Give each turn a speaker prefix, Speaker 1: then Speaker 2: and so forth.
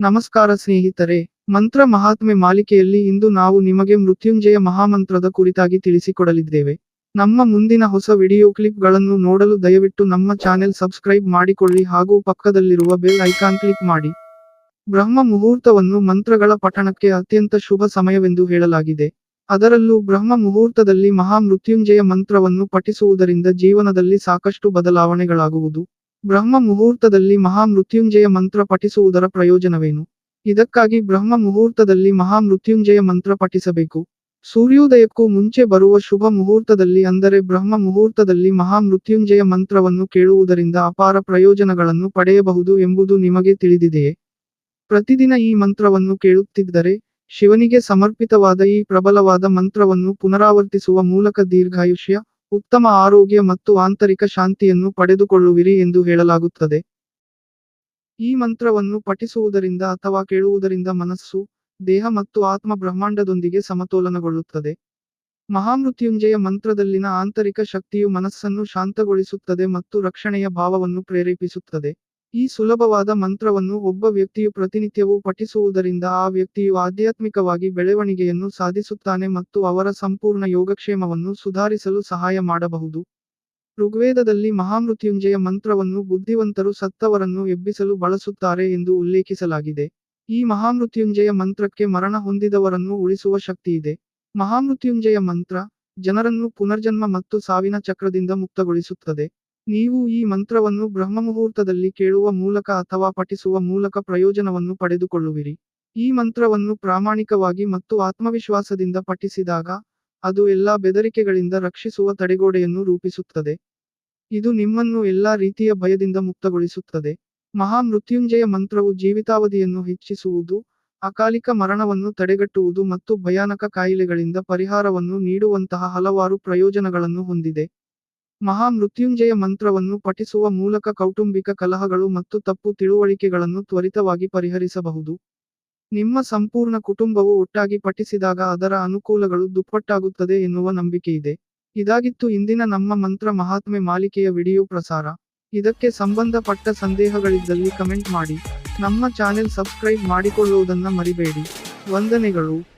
Speaker 1: ನಮಸ್ಕಾರ ಸ್ನೇಹಿತರೆ, ಮಂತ್ರ ಮಹಾತ್ಮೆ ಮಾಲಿಕೆಯಲ್ಲಿ ಇಂದು ನಾವು ನಿಮಗೆ ಮೃತ್ಯುಂಜಯ ಮಹಾಮಂತ್ರದ ಕುರಿತಾಗಿ ತಿಳಿಸಿಕೊಡಲಿದ್ದೇವೆ. ನಮ್ಮ ಮುಂದಿನ ಹೊಸ ವಿಡಿಯೋ ಕ್ಲಿಪ್ಗಳನ್ನು ನೋಡಲು ದಯವಿಟ್ಟು ನಮ್ಮ ಚಾನೆಲ್ ಸಬ್ಸ್ಕ್ರೈಬ್ ಮಾಡಿಕೊಳ್ಳಿ ಹಾಗೂ ಪಕ್ಕದಲ್ಲಿರುವ ಬೆಲ್ ಐಕಾನ್ ಕ್ಲಿಕ್ ಮಾಡಿ. ಬ್ರಹ್ಮ ಮುಹೂರ್ತವನ್ನು ಮಂತ್ರಗಳ ಪಠಣಕ್ಕೆ ಅತ್ಯಂತ ಶುಭ ಸಮಯವೆಂದು ಹೇಳಲಾಗಿದೆ. ಅದರಲ್ಲೂ ಬ್ರಹ್ಮ ಮುಹೂರ್ತದಲ್ಲಿ ಮಹಾ ಮೃತ್ಯುಂಜಯ ಮಂತ್ರವನ್ನು ಪಠಿಸುವುದರಿಂದ ಜೀವನದಲ್ಲಿ ಸಾಕಷ್ಟು ಬದಲಾವಣೆಗಳಾಗುವುದು. ಬ್ರಹ್ಮ ಮುಹೂರ್ತದಲ್ಲಿ ಮಹಾ ಮೃತ್ಯುಂಜಯ ಮಂತ್ರ ಪಠಿಸುವುದರ ಪ್ರಯೋಜನವೇನು? ಇದಕ್ಕಾಗಿ ಬ್ರಹ್ಮ ಮುಹೂರ್ತದಲ್ಲಿ ಮಹಾ ಮೃತ್ಯುಂಜಯ ಮಂತ್ರ ಪಠಿಸಬೇಕು. ಸೂರ್ಯೋದಯಕ್ಕೂ ಮುಂಚೆ ಬರುವ ಶುಭ ಮುಹೂರ್ತದಲ್ಲಿ ಅಂದರೆ ಬ್ರಹ್ಮ ಮುಹೂರ್ತದಲ್ಲಿ ಮಹಾ ಮೃತ್ಯುಂಜಯ ಮಂತ್ರವನ್ನು ಕೇಳುವುದರಿಂದ ಅಪಾರ ಪ್ರಯೋಜನಗಳನ್ನು ಪಡೆಯಬಹುದು ಎಂಬುದು ನಿಮಗೆ ತಿಳಿದಿದೆಯೇ? ಪ್ರತಿದಿನ ಈ ಮಂತ್ರವನ್ನು ಕೇಳುತ್ತಿದ್ದರೆ ಶಿವನಿಗೆ ಸಮರ್ಪಿತವಾದ ಈ ಪ್ರಬಲವಾದ ಮಂತ್ರವನ್ನು ಪುನರಾವರ್ತಿಸುವ ಮೂಲಕ ದೀರ್ಘಾಯುಷ್ಯ ಉತ್ತಮ ಆರೋಗ್ಯ ಮತ್ತು ಆಂತರಿಕ ಶಾಂತಿಯನ್ನು ಪಡೆದುಕೊಳ್ಳುವಿರಿ ಎಂದು ಹೇಳಲಾಗುತ್ತದೆ. ಈ ಮಂತ್ರವನ್ನು ಪಠಿಸುವುದರಿಂದ ಅಥವಾ ಕೇಳುವುದರಿಂದ ಮನಸ್ಸು, ದೇಹ ಮತ್ತು ಆತ್ಮ ಬ್ರಹ್ಮಾಂಡದೊಂದಿಗೆ ಸಮತೋಲನಗೊಳ್ಳುತ್ತದೆ. ಮಹಾಮೃತ್ಯುಂಜಯ ಮಂತ್ರದಲ್ಲಿನ ಆಂತರಿಕ ಶಕ್ತಿಯು ಮನಸ್ಸನ್ನು ಶಾಂತಗೊಳಿಸುತ್ತದೆ ಮತ್ತು ರಕ್ಷಣೆಯ ಭಾವವನ್ನು ಪ್ರೇರೇಪಿಸುತ್ತದೆ. ಈ ಸುಲಭವಾದ ಮಂತ್ರವನ್ನು ಒಬ್ಬ ವ್ಯಕ್ತಿಯು ಪ್ರತಿನಿತ್ಯವೂ ಪಠಿಸುವುದರಿಂದ ಆ ವ್ಯಕ್ತಿಯು ಆಧ್ಯಾತ್ಮಿಕವಾಗಿ ಬೆಳವಣಿಗೆಯನ್ನು ಸಾಧಿಸುತ್ತಾನೆ ಮತ್ತು ಅವರ ಸಂಪೂರ್ಣ ಯೋಗಕ್ಷೇಮವನ್ನು ಸುಧಾರಿಸಲು ಸಹಾಯ ಮಾಡಬಹುದು. ಋಗ್ವೇದದಲ್ಲಿ ಮಹಾಮೃತ್ಯುಂಜಯ ಮಂತ್ರವನ್ನು ಬುದ್ಧಿವಂತರು ಸತ್ತವರನ್ನು ಎಬ್ಬಿಸಲು ಬಳಸುತ್ತಾರೆ ಎಂದು ಉಲ್ಲೇಖಿಸಲಾಗಿದೆ. ಈ ಮಹಾಮೃತ್ಯುಂಜಯ ಮಂತ್ರಕ್ಕೆ ಮರಣ ಹೊಂದಿದವರನ್ನು ಉಳಿಸುವ ಶಕ್ತಿಯಿದೆ ಮಹಾಮೃತ್ಯುಂಜಯ ಮಂತ್ರ ಜನರನ್ನು ಪುನರ್ಜನ್ಮ ಮತ್ತು ಸಾವಿನ ಚಕ್ರದಿಂದ ಮುಕ್ತಗೊಳಿಸುತ್ತದೆ. ನೀವು ಈ ಮಂತ್ರವನ್ನು ಬ್ರಹ್ಮಮುಹೂರ್ತದಲ್ಲಿ ಕೇಳುವ ಮೂಲಕ ಅಥವಾ ಪಠಿಸುವ ಮೂಲಕ ಪ್ರಯೋಜನವನ್ನು ಪಡೆದುಕೊಳ್ಳುವಿರಿ. ಈ ಮಂತ್ರವನ್ನು ಪ್ರಾಮಾಣಿಕವಾಗಿ ಮತ್ತು ಆತ್ಮವಿಶ್ವಾಸದಿಂದ ಪಠಿಸಿದಾಗ, ಅದು ಎಲ್ಲಾ ಬೆದರಿಕೆಗಳಿಂದ ರಕ್ಷಿಸುವ ತಡೆಗೋಡೆಯನ್ನು ರೂಪಿಸುತ್ತದೆ. ಇದು ನಿಮ್ಮನ್ನು ಎಲ್ಲಾ ರೀತಿಯ ಭಯದಿಂದ ಮುಕ್ತಗೊಳಿಸುತ್ತದೆ. ಮಹಾ ಮೃತ್ಯುಂಜಯ ಮಂತ್ರವು ಜೀವಿತಾವಧಿಯನ್ನು ಹೆಚ್ಚಿಸುವುದು, ಅಕಾಲಿಕ ಮರಣವನ್ನು ತಡೆಗಟ್ಟುವುದು ಮತ್ತು ಭಯಾನಕ ಕಾಯಿಲೆಗಳಿಂದ ಪರಿಹಾರವನ್ನು ನೀಡುವಂತಹ ಹಲವಾರು ಪ್ರಯೋಜನಗಳನ್ನು ಹೊಂದಿದೆ. ಮಹಾ ಮೃತ್ಯುಂಜಯ ಮಂತ್ರವನ್ನು ಪಠಿಸುವ ಮೂಲಕ ಕೌಟುಂಬಿಕ ಕಲಹಗಳು ಮತ್ತು ತಪ್ಪು ತಿಳುವಳಿಕೆಗಳನ್ನು ತ್ವರಿತವಾಗಿ ಪರಿಹರಿಸಬಹುದು. ನಿಮ್ಮ ಸಂಪೂರ್ಣ ಕುಟುಂಬವು ಒಟ್ಟಾಗಿ ಪಠಿಸಿದಾಗ ಅದರ ಅನುಕೂಲಗಳು ದುಪ್ಪಟ್ಟಾಗುತ್ತದೆ ಎನ್ನುವ ನಂಬಿಕೆಯಿದೆ ಇದಾಗಿತ್ತು ಇಂದಿನ ನಮ್ಮ ಮಂತ್ರ ಮಹಾತ್ಮೆ ಮಾಲಿಕೆಯ ವಿಡಿಯೋ ಪ್ರಸಾರ. ಇದಕ್ಕೆ ಸಂಬಂಧಪಟ್ಟ ಸಂದೇಹಗಳಿದ್ದಲ್ಲಿ ಕಮೆಂಟ್ ಮಾಡಿ. ನಮ್ಮ ಚಾನೆಲ್ ಸಬ್ಸ್ಕ್ರೈಬ್ ಮಾಡಿಕೊಳ್ಳುವುದನ್ನ ಮರಿಬೇಡಿ. ವಂದನೆಗಳು.